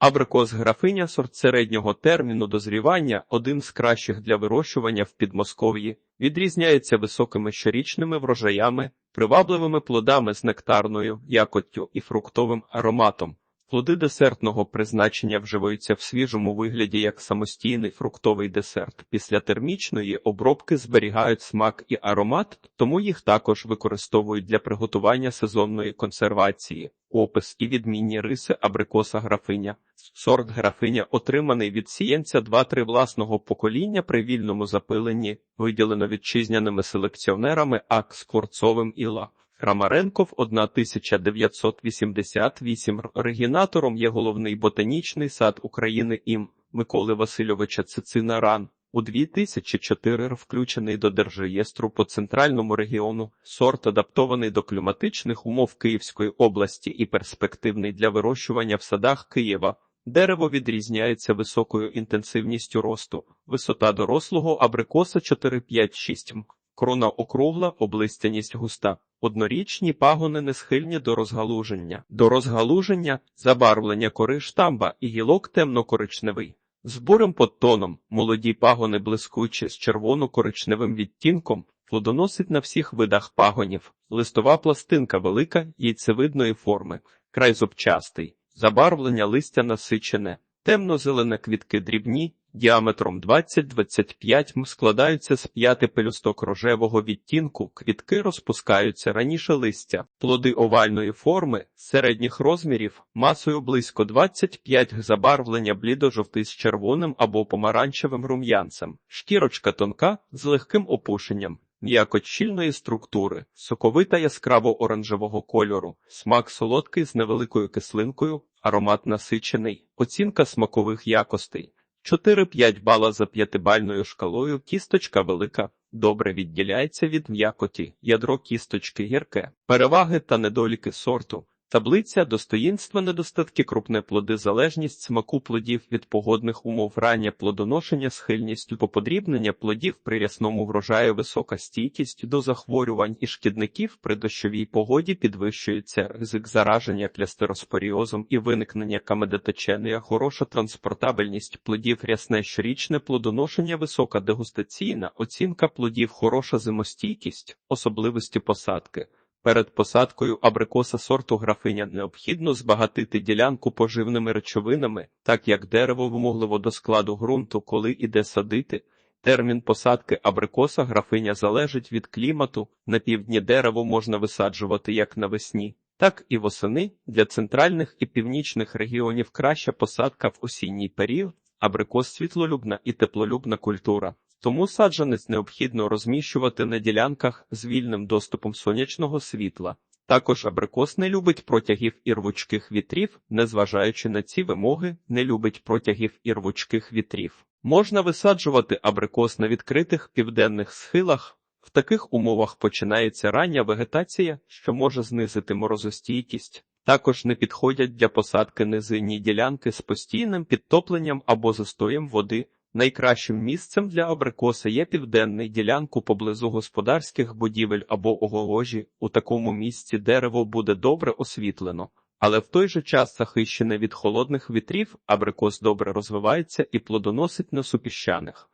Абрикос графиня сорт середнього терміну дозрівання, один з кращих для вирощування в Підмосков'ї, відрізняється високими щорічними врожаями, привабливими плодами з нектарною якоттю і фруктовим ароматом. Плоди десертного призначення вживаються в свіжому вигляді як самостійний фруктовий десерт. Після термічної обробки зберігають смак і аромат, тому їх також використовують для приготування сезонної консервації. Опис і відмінні риси абрикоса графиня. Сорт графиня отриманий від сіянця 2-3 власного покоління при вільному запиленні, виділено вітчизняними селекціонерами АК Скворцовим і Ла. Рамаренков 1988 Оригінатором є головний ботанічний сад України ім Миколи Васильовича Цицина Ран. У 2004 включений до Держреєстру по центральному регіону, сорт адаптований до кліматичних умов Київської області і перспективний для вирощування в садах Києва. Дерево відрізняється високою інтенсивністю росту, висота дорослого абрикоса 4-5-6 м. Крона округла, облистяність густа. Однорічні пагони не схильні до розгалуження. До розгалуження забарвлення кори штамба і гілок темно-коричневий. З бурим подтоном молоді пагони блискучі з червоно-коричневим відтінком, плодоносить на всіх видах пагонів. Листова пластинка велика, яйцевидної форми, край зубчастий, забарвлення листя насичене, темно-зелене квітки дрібні, діаметром 20-25 м складаються з п'яти пелюсток рожевого відтінку, квітки розпускаються раніше листя, плоди овальної форми, середніх розмірів, масою близько 25 г забарвлення блідо-жовтий з червоним або помаранчевим рум'янцем, шкірочка тонка з легким опушенням. М'якоть щільної структури, соковита яскраво-оранжевого кольору, смак солодкий з невеликою кислинкою, аромат насичений, оцінка смакових якостей. 4-5 бала за п'ятибальною шкалою, кісточка велика, добре відділяється від м'якоті, ядро кісточки гірке, переваги та недоліки сорту. Таблиця достоїнства недостатки крупне плоди залежність смаку плодів від погодних умов рання плодоношення схильність поподрібнення плодів при рясному врожаю висока стійкість до захворювань і шкідників при дощовій погоді підвищується ризик зараження клястероспоріозом і виникнення камедотеченія, хороша транспортабельність плодів рясне щорічне плодоношення висока дегустаційна оцінка плодів хороша зимостійкість, особливості посадки. Перед посадкою абрикоса сорту графиня необхідно збагатити ділянку поживними речовинами, так як дерево вимогливо до складу ґрунту, коли іде садити. Термін посадки абрикоса графиня залежить від клімату. На півдні дерево можна висаджувати як навесні, так і восени. Для центральних і північних регіонів краща посадка в осінній період. Абрикос світлолюбна і теплолюбна культура. Тому саджанець необхідно розміщувати на ділянках з вільним доступом сонячного світла. Також абрикос не любить протягів і рвучких вітрів, незважаючи на ці вимоги, не любить протягів і рвучких вітрів. Можна висаджувати абрикос на відкритих південних схилах. В таких умовах починається рання вегетація, що може знизити морозостійкість. Також не підходять для посадки низинні ділянки з постійним підтопленням або застоєм води. Найкращим місцем для абрикоса є південний ділянку поблизу господарських будівель або огорожі. У такому місці дерево буде добре освітлено, але в той же час захищене від холодних вітрів, абрикос добре розвивається і плодоносить на супіщаних.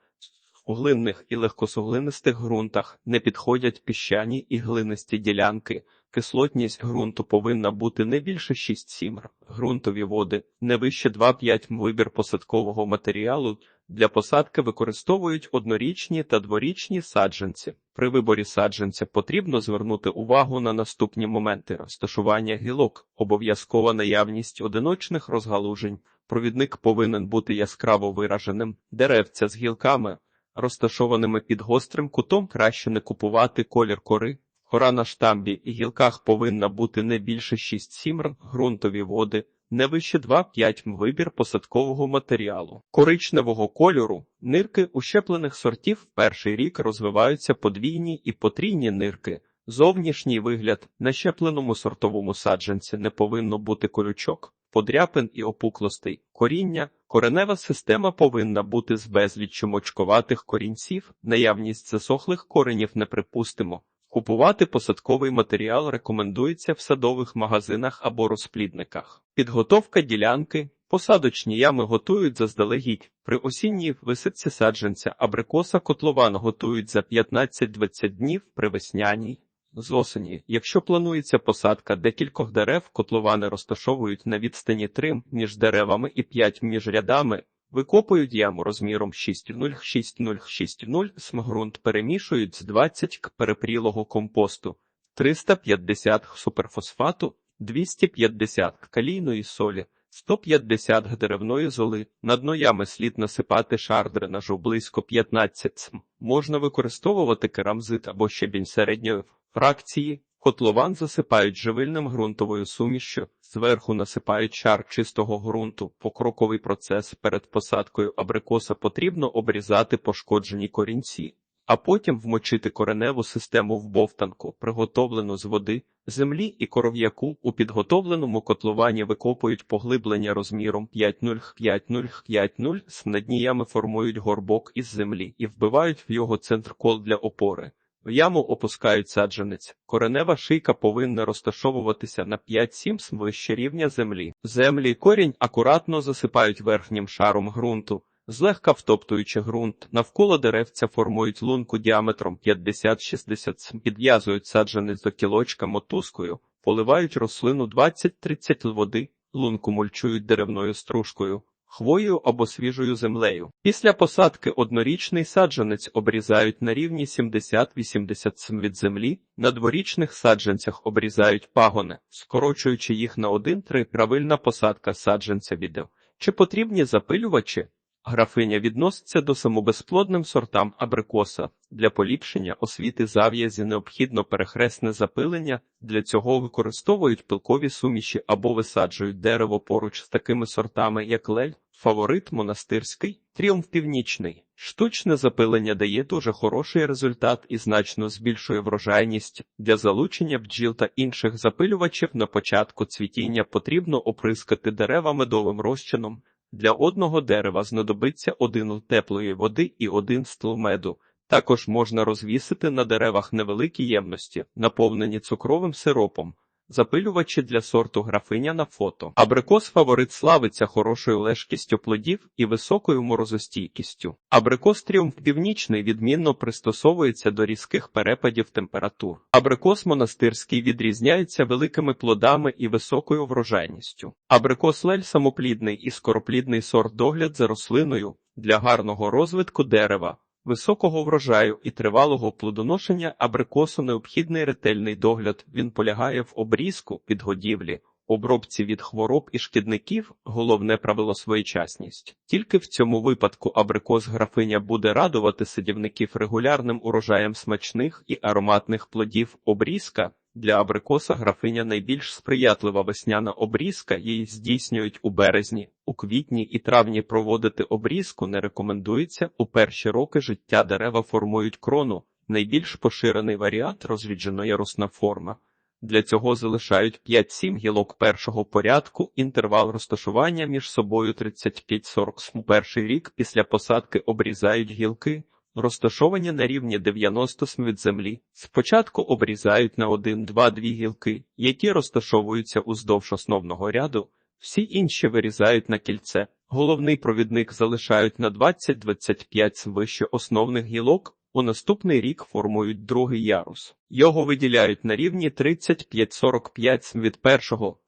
У глинних і легкосуглинистих ґрунтах не підходять піщані і глинисті ділянки. Кислотність ґрунту повинна бути не більше 6-7. Ґрунтові води не вище 2-5. Вибір посадкового матеріалу для посадки використовують однорічні та дворічні саджанці. При виборі саджанця потрібно звернути увагу на наступні моменти розташування гілок, обов'язкова наявність одиночних розгалужень. Провідник повинен бути яскраво вираженим, деревця з гілками, розташованими під гострим кутом, краще не купувати колір кори. Кора на штамбі і гілках повинна бути не більше 6-7 р. ґрунтові води, не вище 2-5 м. Вибір посадкового матеріалу. Коричневого кольору нирки ущеплених сортів в перший рік розвиваються подвійні і потрійні нирки. Зовнішній вигляд на щепленому сортовому саджанці не повинно бути колючок, подряпин і опуклостей. Коріння, коренева система повинна бути з безліччю мочковатих корінців, наявність засохлих коренів неприпустимо. Купувати посадковий матеріал рекомендується в садових магазинах або розплідниках. Підготовка ділянки Посадочні ями готують заздалегідь. При осінній висадці саджанця абрикоса котлован готують за 15-20 днів при весняній. З осені, якщо планується посадка декількох дерев, котловани розташовують на відстані 3 між деревами і 5 між рядами, викопують яму розміром 6,0-6,0-6,0 смґрунт перемішують з 20 к перепрілого компосту, 350 г суперфосфату, 250 г калійної солі, 150 г деревної золи. На дно ями слід насипати шар дренажу близько 15 см. Можна використовувати керамзит або щебінь середньої фракції. Котлован засипають живильним ґрунтовою сумішшю, зверху насипають шар чистого ґрунту. Покроковий процес перед посадкою абрикоса потрібно обрізати пошкоджені корінці, а потім вмочити кореневу систему в бовтанку, приготовлену з води, землі і коров'яку. У підготовленому котловані викопують поглиблення розміром 5,0-5,0-5,0 з на дні ями формують горбок із землі і вбивають в його центр кол для опори. В яму опускають саджанець. Коренева шийка повинна розташовуватися на 5-7 см вище рівня землі. Землі корінь акуратно засипають верхнім шаром ґрунту, злегка втоптуючи ґрунт. Навколо деревця формують лунку діаметром 50-60 см, підв'язують саджанець до кілочка мотузкою, поливають рослину 20-30 води, лунку мульчують деревною стружкою хвоєю або свіжою землею. Після посадки однорічний саджанець обрізають на рівні 70-80 см від землі, на дворічних саджанцях обрізають пагони, скорочуючи їх на 1-3 правильна посадка саджанця відео. Чи потрібні запилювачі? Графиня відноситься до самобезплодним сортам абрикоса. Для поліпшення освіти зав'язі необхідно перехресне запилення, для цього використовують пилкові суміші або висаджують дерево поруч з такими сортами, як лель, фаворит монастирський, тріумф північний. Штучне запилення дає дуже хороший результат і значно збільшує врожайність. Для залучення бджіл та інших запилювачів на початку цвітіння потрібно оприскати дерева медовим розчином. Для одного дерева знадобиться один теплої води і один стл меду. Також можна розвісити на деревах невеликі ємності, наповнені цукровим сиропом. Запилювачі для сорту графиня на фото. Абрикос фаворит славиться хорошою лежкістю плодів і високою морозостійкістю. Абрикос тріумф північний відмінно пристосовується до різких перепадів температур. Абрикос монастирський відрізняється великими плодами і високою врожайністю. Абрикос лель самоплідний і скороплідний сорт догляд за рослиною для гарного розвитку дерева. Високого врожаю і тривалого плодоношення абрикосу необхідний ретельний догляд. Він полягає в обрізку, підгодівлі, обробці від хвороб і шкідників, головне правило своєчасність. Тільки в цьому випадку абрикос графиня буде радувати садівників регулярним урожаєм смачних і ароматних плодів. Обрізка для абрикоса графиня найбільш сприятлива весняна обрізка, її здійснюють у березні, у квітні і травні проводити обрізку не рекомендується. У перші роки життя дерева формують крону, найбільш поширений варіант розріджено ярусна форма. Для цього залишають 5-7 гілок першого порядку, інтервал розташування між собою 35-40 см. Перший рік після посадки обрізають гілки, розташовані на рівні 90 см від землі. Спочатку обрізають на 1-2-2 гілки, які розташовуються уздовж основного ряду, всі інші вирізають на кільце. Головний провідник залишають на 20-25 см вище основних гілок, у наступний рік формують другий ярус. Його виділяють на рівні 35-45 см від першого.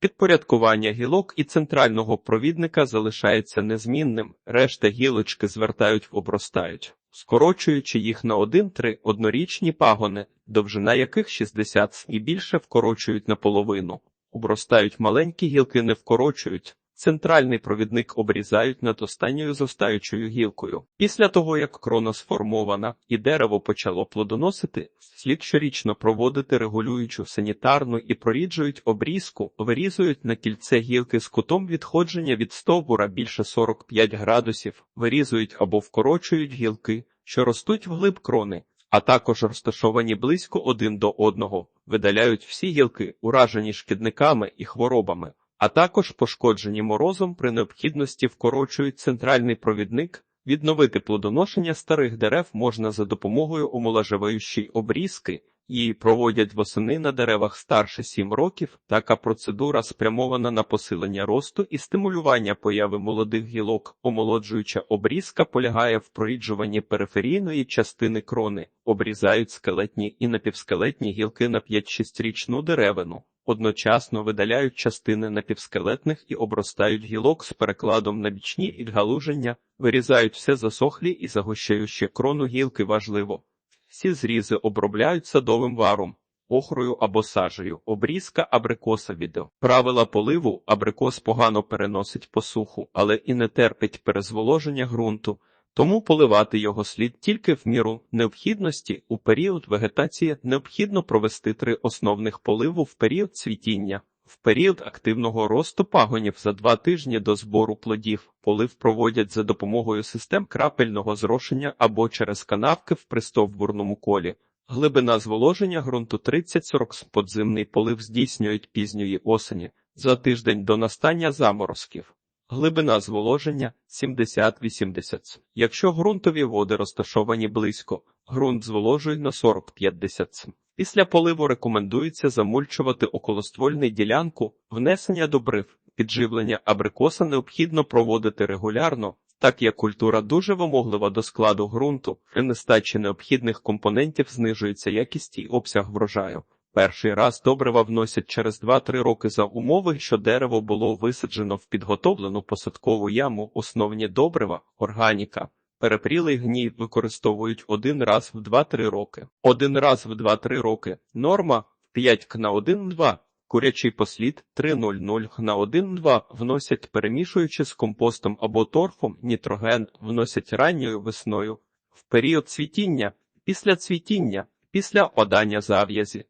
Підпорядкування гілок і центрального провідника залишається незмінним, решта гілочки звертають в обростають, скорочуючи їх на 1-3 однорічні пагони, довжина яких 60 і більше вкорочують наполовину. Обростають маленькі гілки не вкорочують, Центральний провідник обрізають над останньою зростаючою гілкою. Після того, як крона сформована і дерево почало плодоносити, слід щорічно проводити регулюючу санітарну і проріджують обрізку, вирізують на кільце гілки з кутом відходження від стовбура більше 45 градусів, вирізують або вкорочують гілки, що ростуть вглиб крони, а також розташовані близько один до одного, видаляють всі гілки, уражені шкідниками і хворобами а також пошкоджені морозом при необхідності вкорочують центральний провідник. Відновити плодоношення старих дерев можна за допомогою омоложеваючої обрізки, Її проводять восени на деревах старше 7 років. Така процедура спрямована на посилення росту і стимулювання появи молодих гілок. Омолоджуюча обрізка полягає в проїджуванні периферійної частини крони, обрізають скелетні і напівскелетні гілки на 5-6-річну деревину. Одночасно видаляють частини напівскелетних і обростають гілок з перекладом на бічні відгалуження, вирізають все засохлі і загущаючи крону гілки важливо. Всі зрізи обробляють садовим варом, охрою або сажею, обрізка абрикоса відео. Правила поливу абрикос погано переносить посуху, але і не терпить перезволоження ґрунту, тому поливати його слід тільки в міру необхідності. У період вегетації необхідно провести три основних поливу в період цвітіння. В період активного росту пагонів за два тижні до збору плодів полив проводять за допомогою систем крапельного зрошення або через канавки в пристовбурному колі. Глибина зволоження ґрунту 30-40 подземний полив здійснюють пізньої осені за тиждень до настання заморозків. Глибина зволоження 70-80 Якщо ґрунтові води розташовані близько, ґрунт зволожують на 40-50 Після поливу рекомендується замульчувати околоствольну ділянку, внесення добрив, підживлення абрикоса необхідно проводити регулярно, так як культура дуже вимоглива до складу ґрунту, при нестачі необхідних компонентів знижується якість і обсяг врожаю. Перший раз добрива вносять через 2-3 роки за умови, що дерево було висаджено в підготовлену посадкову яму, основні добрива, органіка. Перепрілий гній використовують один раз в 2-3 роки. Один раз в 2-3 роки. Норма 5 к на 1-2. Курячий послід 3,00 г на 1,2 вносять, перемішуючи з компостом або торфом, нітроген вносять ранньою весною, в період цвітіння, після цвітіння, після опадання зав'язі,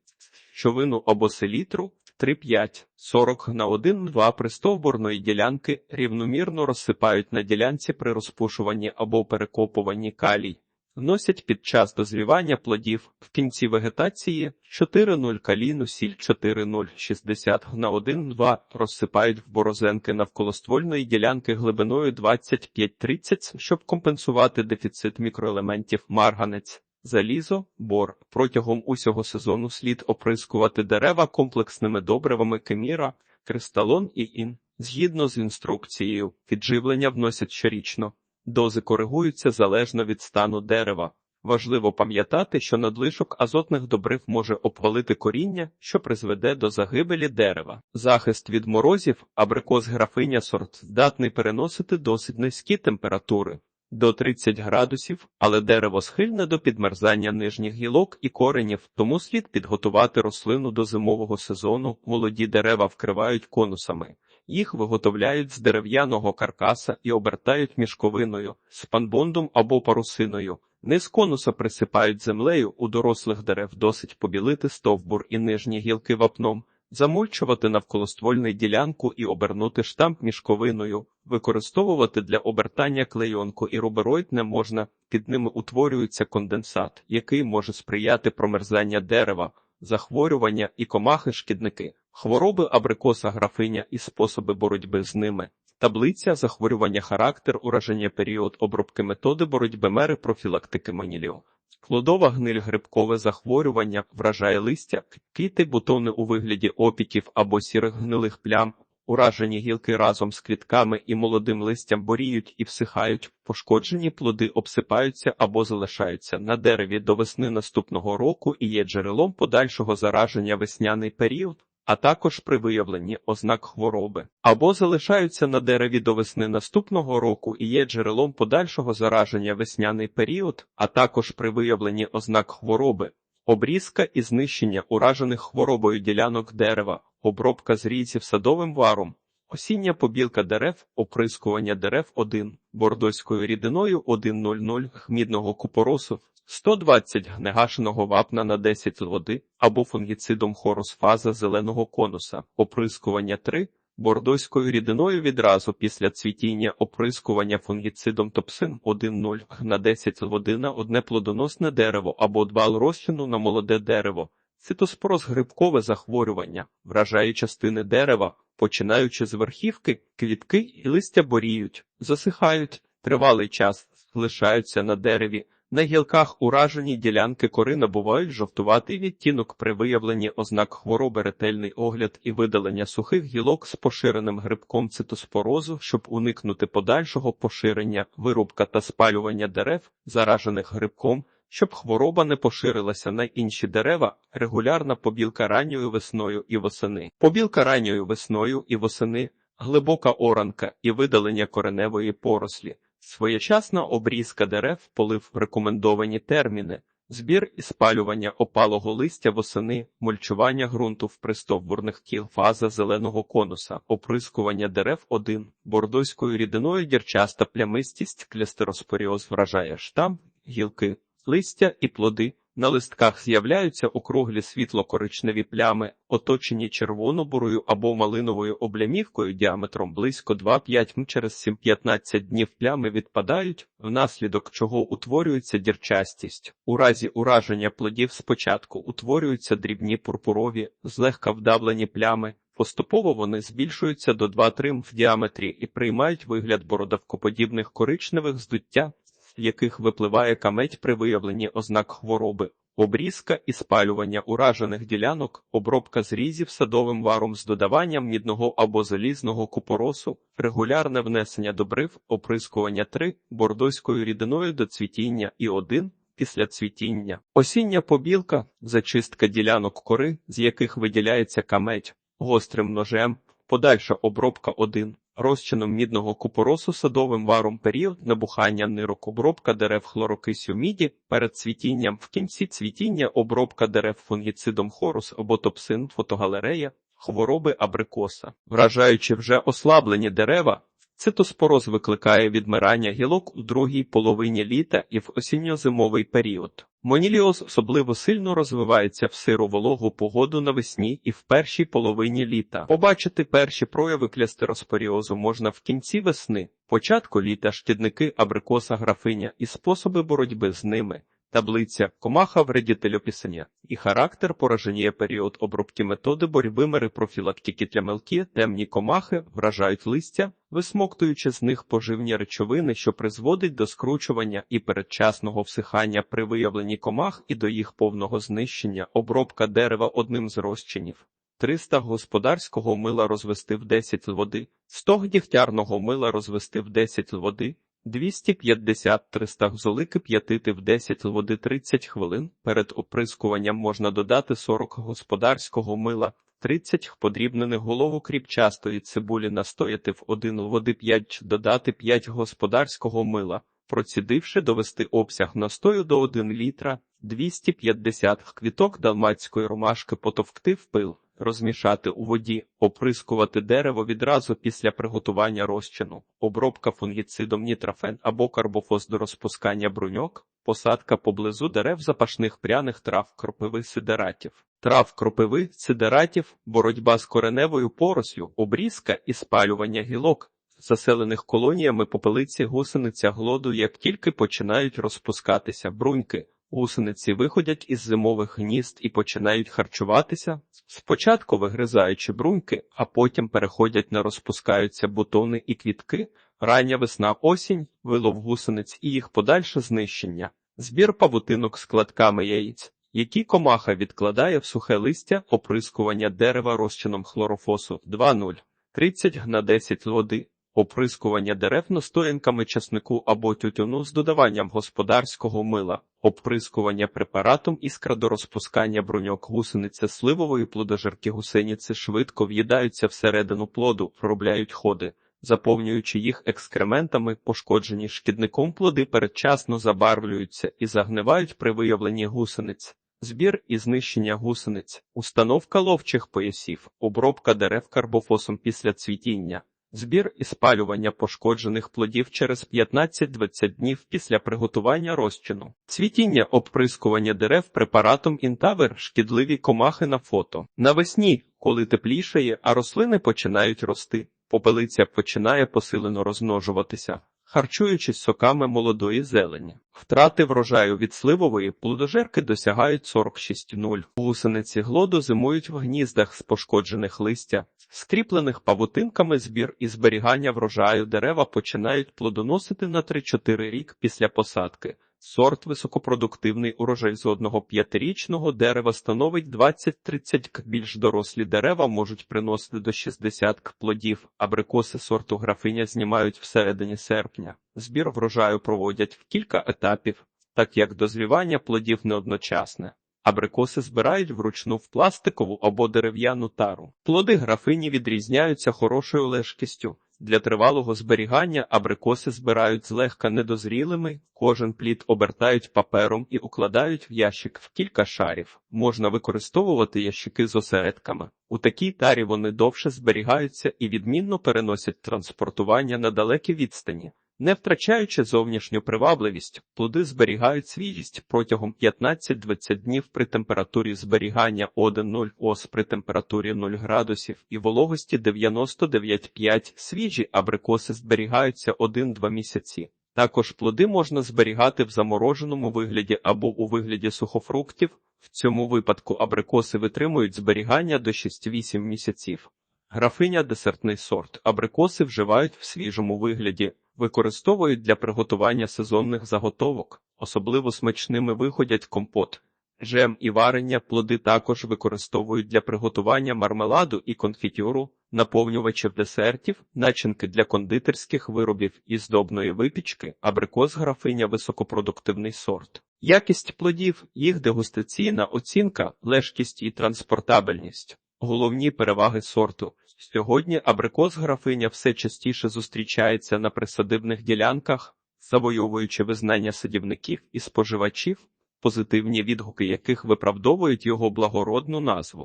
човину або селітру 3,5, 40 на 1,2 пристовбурної ділянки рівномірно розсипають на ділянці при розпушуванні або перекопуванні калій. Вносять під час дозрівання плодів в кінці вегетації 4,0 калійну сіль 4,0 60 на 1,2 розсипають в борозенки навколоствольної ділянки глибиною 25-30, щоб компенсувати дефіцит мікроелементів марганець. Залізо, бор. Протягом усього сезону слід оприскувати дерева комплексними добривами кеміра, кристалон і ін. Згідно з інструкцією, підживлення вносять щорічно. Дози коригуються залежно від стану дерева. Важливо пам'ятати, що надлишок азотних добрив може обвалити коріння, що призведе до загибелі дерева. Захист від морозів, абрикос графиня сорт здатний переносити досить низькі температури до 30 градусів, але дерево схильне до підмерзання нижніх гілок і коренів, тому слід підготувати рослину до зимового сезону. Молоді дерева вкривають конусами. Їх виготовляють з дерев'яного каркаса і обертають мішковиною, спанбондом або парусиною. Низ конуса присипають землею, у дорослих дерев досить побілити стовбур і нижні гілки вапном, замульчувати навколоствольну ділянку і обернути штамп мішковиною, використовувати для обертання клейонку і рубероїд не можна, під ними утворюється конденсат, який може сприяти промерзання дерева, захворювання і комахи-шкідники, хвороби абрикоса графиня і способи боротьби з ними. Таблиця захворювання характер, ураження період обробки методи боротьби мери профілактики маніліо. Плодова гниль грибкове захворювання вражає листя, квіти, бутони у вигляді опіків або сірих гнилих плям, уражені гілки разом з квітками і молодим листям боріють і всихають, пошкоджені плоди обсипаються або залишаються на дереві до весни наступного року і є джерелом подальшого зараження весняний період. А також при виявленні ознак хвороби, або залишаються на дереві до весни наступного року і є джерелом подальшого зараження весняний період, а також при виявленні ознак хвороби, обрізка і знищення уражених хворобою ділянок дерева, обробка зрізів садовим варом, осіння побілка дерев, оприскування дерев 1, бордоською рідиною 1,00 хмідного купоросу, 120 негашеного вапна на 10 води або фунгіцидом хорусфаза зеленого конуса, оприскування 3, бордоською рідиною відразу після цвітіння оприскування фунгіцидом топсин. 1,0 на 10 води на одне плодоносне дерево або двал розчину на молоде дерево, цитоспороз грибкове захворювання, вражає частини дерева, починаючи з верхівки, квітки і листя боріють, засихають, тривалий час лишаються на дереві На гілках уражені ділянки кори набувають жовтуватий відтінок при виявленні ознак хвороби ретельний огляд і видалення сухих гілок з поширеним грибком цитоспорозу, щоб уникнути подальшого поширення, вирубка та спалювання дерев, заражених грибком, щоб хвороба не поширилася на інші дерева, регулярна побілка ранньою весною і восени. Побілка ранньою весною і восени, глибока оранка і видалення кореневої порослі. Своєчасна обрізка дерев, полив рекомендовані терміни, збір і спалювання опалого листя восени, мульчування ґрунту в пристовбурних кіл, фаза зеленого конуса, оприскування дерев 1, бордоською рідиною дірчаста плямистість, клястероспоріоз вражає штам, гілки, листя і плоди. На листках з'являються округлі світло-коричневі плями, оточені червоно-бурою або малиновою облямівкою діаметром близько 2-5 м. Через 7-15 днів плями відпадають, внаслідок чого утворюється дірчастість. У разі ураження плодів спочатку утворюються дрібні пурпурові, злегка вдавлені плями. Поступово вони збільшуються до 2-3 м в діаметрі і приймають вигляд бородавкоподібних коричневих здуття, яких випливає камедь при виявленні ознак хвороби, обрізка і спалювання уражених ділянок, обробка зрізів садовим варом з додаванням мідного або залізного купоросу, регулярне внесення добрив, оприскування 3, бордоською рідиною до цвітіння і 1, після цвітіння, осіння побілка, зачистка ділянок кори, з яких виділяється камедь, гострим ножем, подальша обробка 1, розчином мідного купоросу садовим варом період набухання нирок, обробка дерев хлорокисю міді перед цвітінням, в кінці цвітіння обробка дерев фунгіцидом хорус або топсин, фотогалерея, хвороби абрикоса, вражаючи вже ослаблені дерева. Цитоспороз викликає відмирання гілок у другій половині літа і в осінньо-зимовий період. Моніліоз особливо сильно розвивається в сиру вологу погоду навесні і в першій половині літа. Побачити перші прояви клястероспоріозу можна в кінці весни, початку літа шкідники абрикоса графиня і способи боротьби з ними. Таблиця комаха вредітельопісення і характер пораження період обробки методи боротьби мери профілактики для мелкі, темні комахи вражають листя, висмоктуючи з них поживні речовини, що призводить до скручування і передчасного всихання при виявленні комах і до їх повного знищення, обробка дерева одним з розчинів. 300 господарського мила розвести в 10 води, 100 дігтярного мила розвести в 10 води, 250-300 гзоли кип'ятити в 10 води 30 хвилин. Перед оприскуванням можна додати 40 господарського мила, 30 подрібнених голову кріпчастої цибулі настояти в 1 води 5, додати 5 господарського мила, процідивши довести обсяг настою до 1 літра, 250 квіток далмацької ромашки потовкти в пил розмішати у воді, оприскувати дерево відразу після приготування розчину, обробка фунгіцидом нітрофен або карбофос до розпускання бруньок, посадка поблизу дерев запашних пряних трав кропиви сидератів. Трав кропиви, сидератів, боротьба з кореневою порослю, обрізка і спалювання гілок, заселених колоніями попелиці гусениця глоду, як тільки починають розпускатися бруньки. Гусениці виходять із зимових гнізд і починають харчуватися, спочатку вигризаючи бруньки, а потім переходять на розпускаються бутони і квітки, рання весна осінь, вилов гусениць і їх подальше знищення, збір павутинок з кладками яєць, які комаха відкладає в сухе листя, оприскування дерева розчином хлорофосу 2,0, 30 на 10 води. Оприскування дерев настоянками часнику або тютюну з додаванням господарського мила, оприскування препаратом іскра до розпускання бруньок гусениця сливової плодожерки гусениці швидко в'їдаються всередину плоду, проробляють ходи, заповнюючи їх екскрементами, пошкоджені шкідником плоди передчасно забарвлюються і загнивають при виявленні гусениць. Збір і знищення гусениць, установка ловчих поясів, обробка дерев карбофосом після цвітіння. Збір і спалювання пошкоджених плодів через 15-20 днів після приготування розчину, цвітіння оприскування дерев препаратом інтавер, шкідливі комахи на фото. Навесні, коли теплішає, а рослини починають рости, попелиця починає посилено розмножуватися, харчуючись соками молодої зелені. Втрати врожаю від сливової плодожерки досягають 46,0. Гусениці глоду зимують в гніздах з пошкоджених листя, скріплених павутинками збір і зберігання врожаю дерева починають плодоносити на 3-4 рік після посадки. Сорт високопродуктивний урожай з одного п'ятирічного дерева становить 20-30 к. Більш дорослі дерева можуть приносити до 60 к плодів. Абрикоси сорту графиня знімають всередині серпня. Збір врожаю проводять в кілька етапів, так як дозрівання плодів не одночасне. Абрикоси збирають вручну в пластикову або дерев'яну тару. Плоди графині відрізняються хорошою лежкістю. Для тривалого зберігання абрикоси збирають злегка недозрілими, кожен плід обертають папером і укладають в ящик в кілька шарів. Можна використовувати ящики з осередками. У такій тарі вони довше зберігаються і відмінно переносять транспортування на далекі відстані. Не втрачаючи зовнішню привабливість, плоди зберігають свіжість протягом 15-20 днів при температурі зберігання 1-0 ос при температурі 0 градусів і вологості 99,5 свіжі абрикоси зберігаються 1-2 місяці. Також плоди можна зберігати в замороженому вигляді або у вигляді сухофруктів. В цьому випадку абрикоси витримують зберігання до 6-8 місяців. Графиня десертний сорт. Абрикоси вживають в свіжому вигляді, використовують для приготування сезонних заготовок. Особливо смачними виходять компот. Жем і варення плоди також використовують для приготування мармеладу і конфітюру, наповнювачів десертів, начинки для кондитерських виробів і здобної випічки, абрикос графиня високопродуктивний сорт. Якість плодів, їх дегустаційна оцінка, легкість і транспортабельність. Головні переваги сорту. Сьогодні абрикос графиня все частіше зустрічається на присадибних ділянках, завойовуючи визнання садівників і споживачів, позитивні відгуки яких виправдовують його благородну назву.